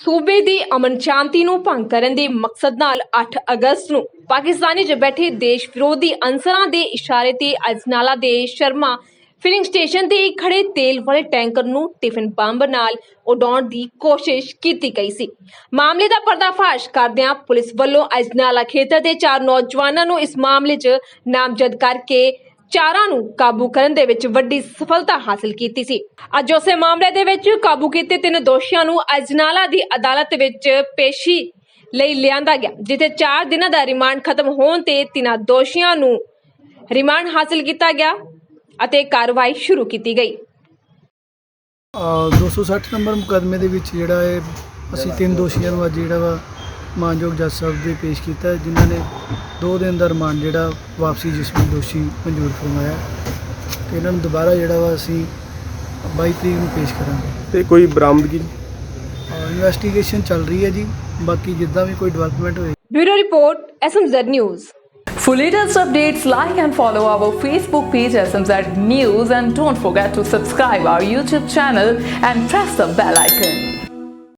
ਸੂਬੇ ਦੀ ਅਮਨ ਸ਼ਾਂਤੀ ਨੂੰ ਭੰਗ ਕਰਨ ਦੇ ਮਕਸਦ ਨਾਲ 8 ਅਗਸਤ ਨੂੰ ਪਾਕਿਸਤਾਨੀ 'ਚ ਬੈਠੇ ਦੇਸ਼ ਵਿਰੋਧੀ ਅਨਸਰਾਂ ਦੇ ਇਸ਼ਾਰੇ ਤੇ ਅਜਨਾਲਾ ਦੇ ਸ਼ਰਮਾ ਫਿਲਿੰਗ ਸਟੇਸ਼ਨ ਤੇ ਖੜੇ ਤੇਲ ਵਾਲੇ ਟੈਂਕਰ ਨੂੰ ਟਿਫਨ ਬੰਬ ਨਾਲ ਉਡਾਉਣ ਦੀ ਕੋਸ਼ਿਸ਼ ਕੀਤੀ ਗਈ ਸੀ। ਮਾਮਲੇ ਦਾ ਪਰਦਾਫਾਸ਼ ਕਰਦਿਆਂ ਪੁਲਿਸ ਵੱਲੋਂ ਅਜਨਾਲਾ ਖੇਤਰ ਦੇ ਚਾਰ ਨੌਜਵਾਨਾਂ ਨੂੰ ਇਸ ਮਾਮਲੇ 'ਚ ਨਾਮਜ਼ਦ ਕਰਕੇ ਚਾਰਾਂ ਨੂੰ ਕਾਬੂ ਕਰਨ ਦੇ ਵਿੱਚ ਵੱਡੀ ਸਫਲਤਾ ਹਾਸਲ ਕੀਤੀ ਸੀ। ਅੱਜ ਉਸੇ ਮਾਮਲੇ ਦੇ ਵਿੱਚ ਕਾਬੂ ਕੀਤੇ ਤਿੰਨ ਦੋਸ਼ੀਆਂ ਨੂੰ ਅਜਨਾਲਾ ਦੀ ਅਦਾਲਤ ਵਿੱਚ ਪੇਸ਼ੀ ਲਈ ਲਿਆਂਦਾ ਗਿਆ ਜਿੱਥੇ 4 ਦਿਨਾਂ ਦਾ ਰਿਮਾਂਡ ਖਤਮ ਹੋਣ ਤੇ ਤਿੰਨਾਂ ਦੋਸ਼ੀਆਂ ਨੂੰ ਰਿਮਾਂਡ ਹਾਸਲ ਕੀਤਾ ਗਿਆ ਅਤੇ ਕਾਰਵਾਈ ਸ਼ੁਰੂ ਕੀਤੀ ਗਈ। ਅ, 260 ਨੰਬਰ ਮੁਕੱਦਮੇ ਦੇ ਵਿੱਚ ਜਿਹੜਾ ਹੈ ਅਸੀਂ ਤਿੰਨ ਦੋਸ਼ੀਆਂ ਨੂੰ ਅੱਜ ਜਿਹੜਾ ਵਾ ਮਾਨਯੋਗ ਜੱਜ ਸਾਹਿਬ ਦੇ ਪੇਸ਼ ਕੀਤਾ ਹੈ, ਜਿਨ੍ਹਾਂ ਨੇ 2 ਦਿਨ ਦਾ ਰਿਮਾਂਡ ਜਿਹੜਾ ਵਾਪਸੀ ਜਿਸਮੀ ਦੋਸ਼ੀ ਮਨਜ਼ੂਰ ਫਰਮਾਇਆ ਤੇ ਇਹਨਾਂ ਨੂੰ ਦੁਬਾਰਾ ਜਿਹੜਾ ਵਾ ਅਸੀਂ 22 ਤਰੀਕ ਨੂੰ ਪੇਸ਼ ਕਰਾਂਗੇ। ਤੇ ਕੋਈ ਬਰਾਮਦਗੀ? ਇਨਵੈਸਟੀਗੇਸ਼ਨ ਚੱਲ ਰਹੀ ਹੈ ਜੀ ਬਾਕੀ ਜਿੱਦਾਂ ਵੀ ਕੋਈ ਡਿਵੈਲਪਮੈਂਟ ਹੋਏ। Bureau report SMZ news For latest updates, like and follow our Facebook page SMZ News and don't forget to subscribe our YouTube channel and press the bell icon.